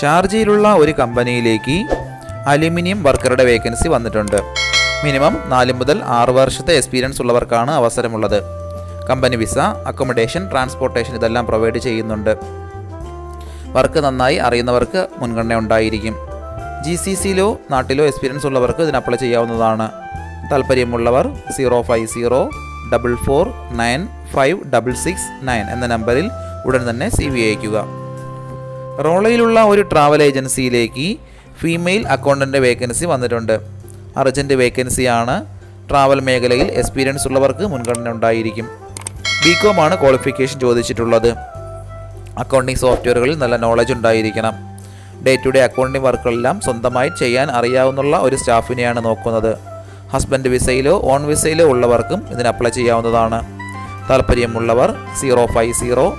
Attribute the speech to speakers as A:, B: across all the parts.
A: ഷാർജയിലുള്ള ഒരു കമ്പനിയിലേക്ക് അലുമിനിയം വർക്കറുടെ വേക്കൻസി വന്നിട്ടുണ്ട്. മിനിമം നാല് മുതൽ ആറ് വർഷത്തെ എക്സ്പീരിയൻസ് ഉള്ളവർക്കാണ് അവസരമുള്ളത്. കമ്പനി വിസ അക്കോമഡേഷൻ ട്രാൻസ്പോർട്ടേഷൻ ഇതെല്ലാം പ്രൊവൈഡ് ചെയ്യുന്നുണ്ട്. വർക്ക് നന്നായി അറിയുന്നവർക്ക് മുൻഗണന ഉണ്ടായിരിക്കും. ജി സി സിയിലോ നാട്ടിലോ എക്സ്പീരിയൻസ് ഉള്ളവർക്ക് ഇതിന് അപ്ലൈ ചെയ്യാവുന്നതാണ്. താല്പര്യമുള്ളവർ zero five zero double four nine five double six nine എന്ന നമ്പറിൽ ഉടൻ തന്നെ സി വി അയക്കുക റോളയിലുള്ള ഒരു ട്രാവൽ ഏജൻസിയിലേക്ക് ഫീമെയിൽ അക്കൗണ്ടന്റ് വേക്കൻസി വന്നിട്ടുണ്ട്. അർജന്റ് വേക്കൻസിയാണ് ട്രാവൽ മേഖലയിൽ എക്സ്പീരിയൻസ് ഉള്ളവർക്ക് മുൻഗണന ഉണ്ടായിരിക്കും. ബികോം ആണ് ക്വാളിഫിക്കേഷൻ ചോദിച്ചിട്ടുള്ളത്. അക്കൗണ്ടിംഗ് സോഫ്റ്റ്വെയറുകളിൽ നല്ല നോളജ് ഉണ്ടായിരിക്കണം. ഡേ ടു ഡേ അക്കൗണ്ടിംഗ് വർക്കുകളെല്ലാം സ്വന്തമായി ചെയ്യാൻ അറിയാവുന്ന ഒരു സ്റ്റാഫിനെയാണ് നോക്കുന്നത്. ഹസ്ബൻഡ് വിസയിലോ ഓൺ വിസയിലോ ഉള്ളവർക്കും ഇതിന് അപ്ലൈ ചെയ്യാവുന്നതാണ്. താല്പര്യമുള്ളവർ zero five zero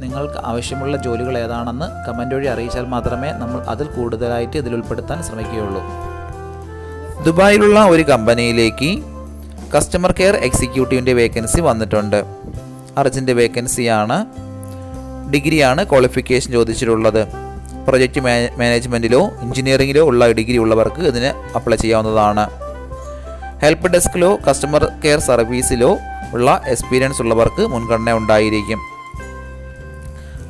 A: നിങ്ങൾക്ക് ആവശ്യമുള്ള ജോലികൾ ഏതാണെന്ന് കമന്റ് വഴി അറിയിച്ചാൽ മാത്രമേ നമ്മൾ അതിൽ കൂടുതലായിട്ട് ഇതിൽ ഉൾപ്പെടുത്താൻ ശ്രമിക്കുകയുള്ളൂ.
B: ദുബായിലുള്ള ഒരു കമ്പനിയിലേക്ക് കസ്റ്റമർ കെയർ എക്സിക്യൂട്ടീവിന്റെ വേക്കൻസി വന്നിട്ടുണ്ട്. അർജന്റ് വേക്കൻസിയാണ് ഡിഗ്രിയാണ് ക്വാളിഫിക്കേഷൻ ചോദിച്ചിട്ടുള്ളത്. പ്രൊജക്റ്റ് മാനേജ്മെന്റിലോ എഞ്ചിനീയറിംഗിലോ ഉള്ള ഡിഗ്രി ഉള്ളവർക്ക് ഇതിന് അപ്ലൈ ചെയ്യാവുന്നതാണ്. ഹെൽപ്പ് ഡെസ്കിലോ കസ്റ്റമർ കെയർ സർവീസിലോ ഉള്ള എക്സ്പീരിയൻസ് ഉള്ളവർക്ക് മുൻഗണന ഉണ്ടായിരിക്കും.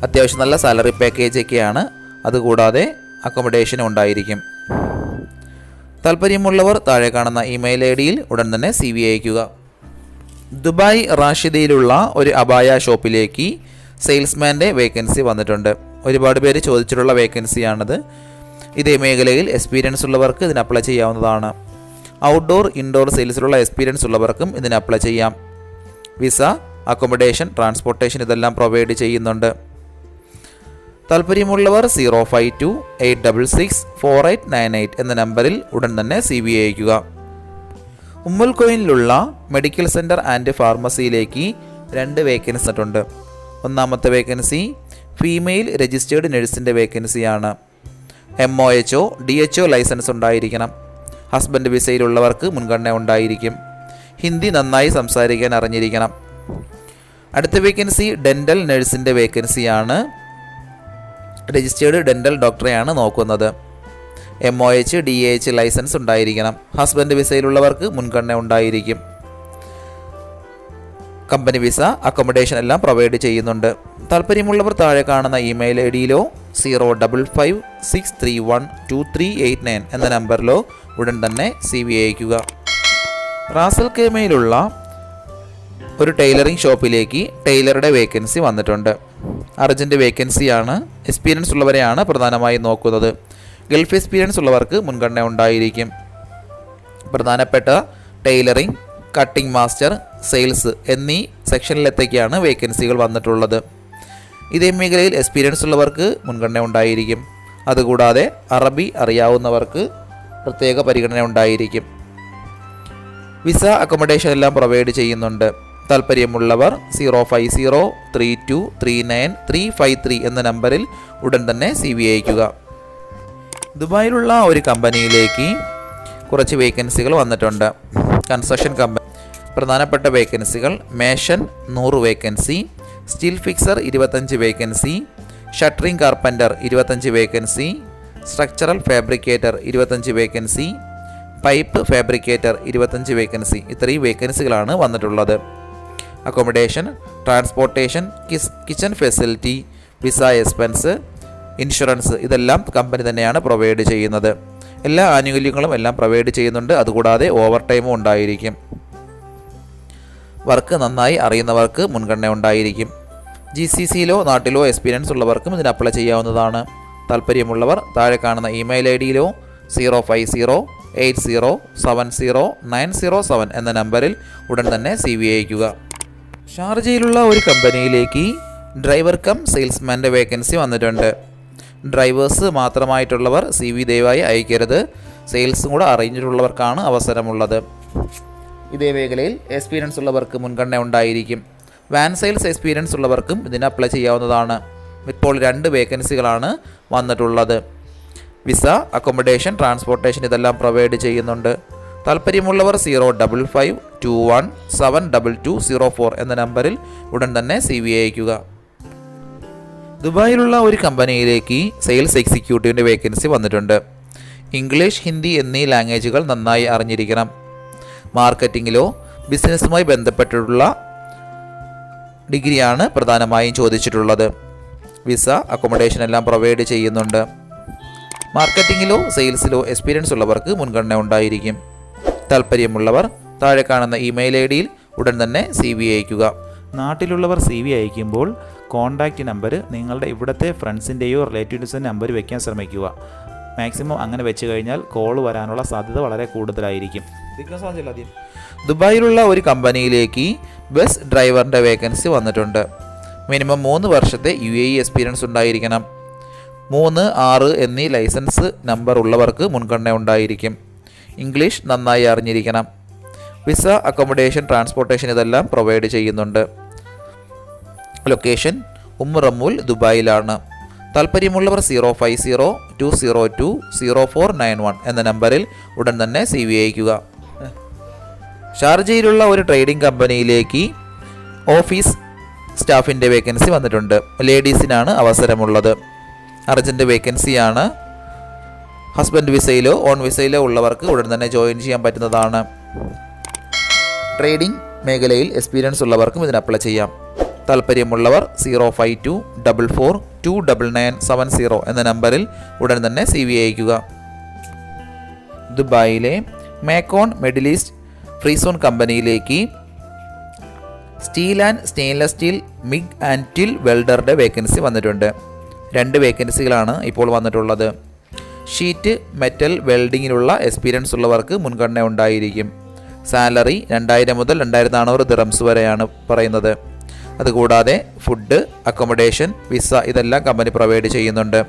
B: അത്യാവശ്യം നല്ല സാലറി പാക്കേജ് ഒക്കെയാണ്. അതുകൂടാതെ അക്കോമഡേഷനും ഉണ്ടായിരിക്കും. താല്പര്യമുള്ളവർ താഴെ കാണുന്ന ഇമെയിൽ ഐ ഡിയിൽ ഉടൻ തന്നെ സി വി അയക്കുക ദുബായ് റാഷിദയിലുള്ള ഒരു അബായ ഷോപ്പിലേക്ക് സെയിൽസ്മാന്റെ വേക്കൻസി വന്നിട്ടുണ്ട്. ഒരുപാട് പേര് ചോദിച്ചിട്ടുള്ള വേക്കൻസിയാണിത് ഇതേ മേഖലയിൽ എക്സ്പീരിയൻസ് ഉള്ളവർക്ക് ഇതിന് അപ്ലൈ ചെയ്യാവുന്നതാണ്. ഔട്ട്ഡോർ ഇൻഡോർ സെയിൽസിലുള്ള എക്സ്പീരിയൻസ് ഉള്ളവർക്കും ഇതിന് അപ്ലൈ ചെയ്യാം. വിസ അക്കോമഡേഷൻ ട്രാൻസ്പോർട്ടേഷൻ ഇതെല്ലാം പ്രൊവൈഡ് ചെയ്യുന്നുണ്ട്. താല്പര്യമുള്ളവർ zero five two eight double six four eight nine eight എന്ന നമ്പറിൽ ഉടൻ തന്നെ സി ബി അയക്കുക ഉമ്മൽക്കോയിലുള്ള മെഡിക്കൽ സെന്റർ ആൻഡ് ഫാർമസിയിലേക്ക് രണ്ട് വേക്കൻസി ഉണ്ട് ഒന്നാമത്തെ വേക്കൻസി ഫീമെയിൽ രജിസ്റ്റേർഡ് നഴ്സിന്റെ വേക്കൻസിയാണ്. M O H O D H O licence ഉണ്ടായിരിക്കണം. ഹസ്ബൻഡ് വിസയിലുള്ളവർക്ക് മുൻഗണന ഉണ്ടായിരിക്കും. ഹിന്ദി നന്നായി സംസാരിക്കാൻ അറിഞ്ഞിരിക്കണം. അടുത്ത വേക്കൻസി ഡെന്റൽ നഴ്സിന്റെ വേക്കൻസിയാണ് രജിസ്റ്റേർഡ് ഡെന്റൽ ഡോക്ടറെയാണ് നോക്കുന്നത്. M O H D A H licence ഉണ്ടായിരിക്കണം. ഹസ്ബൻഡ് വിസയിലുള്ളവർക്ക് മുൻഗണന ഉണ്ടായിരിക്കും. കമ്പനി വിസ അക്കോമഡേഷൻ എല്ലാം പ്രൊവൈഡ് ചെയ്യുന്നുണ്ട്. താല്പര്യമുള്ളവർ താഴെ കാണുന്ന email I ഡിയിലോ zero double five six three one two three eight nine എന്ന നമ്പറിലോ ഉടൻ തന്നെ സി വി അയക്കുക റാസൽ കേമയിലുള്ള ഒരു ടൈലറിംഗ് ഷോപ്പിലേക്ക് ടൈലറുടെ വേക്കൻസി വന്നിട്ടുണ്ട്. അർജന്റ് വേക്കൻസിയാണ് എക്സ്പീരിയൻസ് ഉള്ളവരെയാണ് പ്രധാനമായും നോക്കുന്നത്. ഗൾഫ് എക്സ്പീരിയൻസ് ഉള്ളവർക്ക് മുൻഗണന ഉണ്ടായിരിക്കും. പ്രധാനപ്പെട്ട ടൈലറിംഗ് കട്ടിംഗ് മാസ്റ്റർ സെയിൽസ് എന്നീ സെക്ഷനിലത്തേക്കാണ് വേക്കൻസികൾ വന്നിട്ടുള്ളത്. ഇതേ മേഖലയിൽ എക്സ്പീരിയൻസ് ഉള്ളവർക്ക് മുൻഗണന ഉണ്ടായിരിക്കും. അതുകൂടാതെ അറബി അറിയാവുന്നവർക്ക് പ്രത്യേക പരിഗണന ഉണ്ടായിരിക്കും. വിസ അക്കോമഡേഷൻ എല്ലാം പ്രൊവൈഡ് ചെയ്യുന്നുണ്ട്. താല്പര്യമുള്ളവർ zero five zero three two three nine three five three എന്ന നമ്പറിൽ ഉടൻ തന്നെ സി വി അയക്കുക ദുബായിലുള്ള ഒരു കമ്പനിയിലേക്ക് കുറച്ച് വേക്കൻസികൾ വന്നിട്ടുണ്ട്. കൺസ്ട്രക്ഷൻ കമ്പനി പ്രധാനപ്പെട്ട വേക്കൻസികൾ മേഷൻ നൂറ് വേക്കൻസി സ്റ്റീൽ ഫിക്സർ ഇരുപത്തഞ്ച് വേക്കൻസി ഷട്ടറിംഗ് കാർപ്പന്റർ ഇരുപത്തഞ്ച് വേക്കൻസി സ്ട്രക്ചറൽ ഫാബ്രിക്കേറ്റർ ഇരുപത്തഞ്ച് വേക്കൻസി പൈപ്പ് ഫാബ്രിക്കേറ്റർ ഇരുപത്തഞ്ച് വേക്കൻസി ഇത്രയും വേക്കൻസികളാണ് വന്നിട്ടുള്ളത്. Accommodation transportation kitchen facility visa expense insurance ഇതെല്ലാം കമ്പനി തന്നെയാണ് പ്രൊവൈഡ് ചെയ്യുന്നത്. എല്ലാ ആനുകൂല്യങ്ങളും എല്ലാം പ്രൊവൈഡ് ചെയ്യുന്നുണ്ട്. അതുകൂടാതെ ഓവർ ടൈമും ഉണ്ടായിരിക്കും. വർക്ക് നന്നായി അറിയുന്നവർക്ക് മുൻഗണന ഉണ്ടായിരിക്കും. ജി സി സിയിലോ നാട്ടിലോ എക്സ്പീരിയൻസ് ഉള്ളവർക്കും ഇതിന് അപ്ലൈ ചെയ്യാവുന്നതാണ്. താല്പര്യമുള്ളവർ താഴെ കാണുന്ന email I ഡിയിലോ zero five zero eight zero seven zero nine zero seven എന്ന നമ്പറിൽ ഉടൻ തന്നെ സി വി അയക്കുക ഷാർജയിലുള്ള ഒരു കമ്പനിയിലേക്ക് ഡ്രൈവർ കം സെയിൽസ്മാന്റെ വേക്കൻസി വന്നിട്ടുണ്ട്. ഡ്രൈവേഴ്സ് മാത്രമായിട്ടുള്ളവർ സി വി ദയവായി അയക്കരുത്. സെയിൽസും കൂടെ അറിഞ്ഞിട്ടുള്ളവർക്കാണ് അവസരമുള്ളത്. ഇതേ മേഖലയിൽ എക്സ്പീരിയൻസ് ഉള്ളവർക്ക് മുൻഗണന ഉണ്ടായിരിക്കും. വാൻ സെയിൽസ് എക്സ്പീരിയൻസ് ഉള്ളവർക്കും ഇതിന് അപ്ലൈ ചെയ്യാവുന്നതാണ്. ഇപ്പോൾ രണ്ട് വേക്കൻസികളാണ് വന്നിട്ടുള്ളത്. വിസ അക്കോമഡേഷൻ ട്രാൻസ്പോർട്ടേഷൻ ഇതെല്ലാം പ്രൊവൈഡ് ചെയ്യുന്നുണ്ട്. താല്പര്യമുള്ളവർ zero double five two one seven double two zero four എന്ന നമ്പറിൽ ഉടൻ തന്നെ സി വി അയക്കുക ദുബായിലുള്ള ഒരു കമ്പനിയിലേക്ക് സെയിൽസ് എക്സിക്യൂട്ടീവിന്റെ വേക്കൻസി വന്നിട്ടുണ്ട്. ഇംഗ്ലീഷ് ഹിന്ദി എന്നീ ലാംഗ്വേജുകൾ നന്നായി അറിഞ്ഞിരിക്കണം. മാർക്കറ്റിങ്ങിലോ ബിസിനസ്സുമായി ബന്ധപ്പെട്ടിട്ടുള്ള ഡിഗ്രിയാണ് പ്രധാനമായും ചോദിച്ചിട്ടുള്ളത്. വിസ അക്കോമഡേഷൻ എല്ലാം പ്രൊവൈഡ് ചെയ്യുന്നുണ്ട്. മാർക്കറ്റിങ്ങിലോ സെയിൽസിലോ എക്സ്പീരിയൻസ് ഉള്ളവർക്ക് മുൻഗണന ഉണ്ടായിരിക്കും. താല്പര്യമുള്ളവർ താഴെ കാണുന്ന ഇമെയിൽ ഐ ഡിയിൽ ഉടൻ തന്നെ സി വി അയക്കുക
C: നാട്ടിലുള്ളവർ സി വി അയക്കുമ്പോൾ കോൺടാക്റ്റ് നമ്പർ നിങ്ങളുടെ ഇവിടുത്തെ ഫ്രണ്ട്സിന്റെയോ റിലേറ്റീവ്സിന്റെ നമ്പർ വെക്കാൻ ശ്രമിക്കുക. മാക്സിമം അങ്ങനെ വെച്ച് കഴിഞ്ഞാൽ കോൾ വരാനുള്ള സാധ്യത വളരെ കൂടുതലായിരിക്കും.
B: ദുബായിലുള്ള ഒരു കമ്പനിയിലേക്ക് ബസ് ഡ്രൈവറിന്റെ വേക്കൻസി വന്നിട്ടുണ്ട്. മിനിമം മൂന്ന് വർഷത്തെ യു എ ഇ എക്സ്പീരിയൻസ് ഉണ്ടായിരിക്കണം. മൂന്ന് ആറ് എന്നീ ലൈസൻസ് നമ്പർ ഉള്ളവർക്ക് മുൻഗണന ഉണ്ടായിരിക്കും. ഇംഗ്ലീഷ് നന്നായി അറിഞ്ഞിരിക്കണം. വിസ അക്കോമഡേഷൻ ട്രാൻസ്പോർട്ടേഷൻ ഇതെല്ലാം പ്രൊവൈഡ് ചെയ്യുന്നുണ്ട്. ലൊക്കേഷൻ ഉമ്മുറമ്മൂൽ ദുബായിലാണ്. താല്പര്യമുള്ളവർ zero five zero two zero two zero four nine one എന്ന നമ്പറിൽ ഉടൻ തന്നെ സി വി അയക്കുക ഷാർജയിലുള്ള ഒരു ട്രേഡിംഗ് കമ്പനിയിലേക്ക് ഓഫീസ് സ്റ്റാഫിന്റെ വേക്കൻസി വന്നിട്ടുണ്ട്. ലേഡീസിനാണ് അവസരമുള്ളത്. അർജന്റ് വേക്കൻസിയാണ്. ഹസ്ബൻഡ് വിസയിലോ ഓൺ വിസയിലോ ഉള്ളവർക്ക് ഉടൻ തന്നെ ജോയിൻ ചെയ്യാൻ പറ്റുന്നതാണ്. ട്രേഡിംഗ് മേഖലയിൽ എക്സ്പീരിയൻസ് ഉള്ളവർക്കും ഇതിന് അപ്ലൈ ചെയ്യാം. താല്പര്യമുള്ളവർ zero five two double four two double nine seven zero എന്ന നമ്പറിൽ ഉടൻ തന്നെ സി വി അയക്കുക ദുബായിലെ Makon Middle East free zone കമ്പനിയിലേക്ക് steel and stainless steel MIG and TIG വെൽഡറുടെ vacancy വന്നിട്ടുണ്ട്. രണ്ട് വേക്കൻസികളാണ് ഇപ്പോൾ വന്നിട്ടുള്ളത്. ഷീറ്റ് മെറ്റൽ വെൽഡിങ്ങിലുള്ള എക്സ്പീരിയൻസ് ഉള്ളവർക്ക് മുൻഗണന ഉണ്ടായിരിക്കും. സാലറി രണ്ടായിരം മുതൽ രണ്ടായിരത്തി നാനൂറ് ദിറംസ് വരെയാണ് പറയുന്നത്. അതുകൂടാതെ ഫുഡ് അക്കോമഡേഷൻ വിസ ഇതെല്ലാം കമ്പനി പ്രൊവൈഡ് ചെയ്യുന്നുണ്ട്.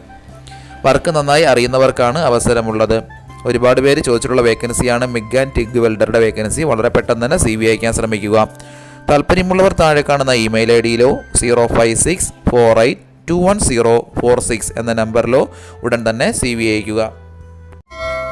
B: വർക്ക് നന്നായി അറിയുന്നവർക്കാണ് അവസരമുള്ളത്. ഒരുപാട് പേര് ചോദിച്ചിട്ടുള്ള വേക്കൻസിയാണ് മിഗ് ആൻഡ് ടിഗ് വെൽഡറുടെ വേക്കൻസി. വളരെ പെട്ടെന്ന് തന്നെ സി വി അയക്കാൻ ശ്രമിക്കുക. താല്പര്യമുള്ളവർ താഴെ കാണുന്ന email I ഡിയിലോ zero five six four eight two one zero four six എന്ന നമ്പറിലോ ഉടൻ തന്നെ സി വി അയക്കുക.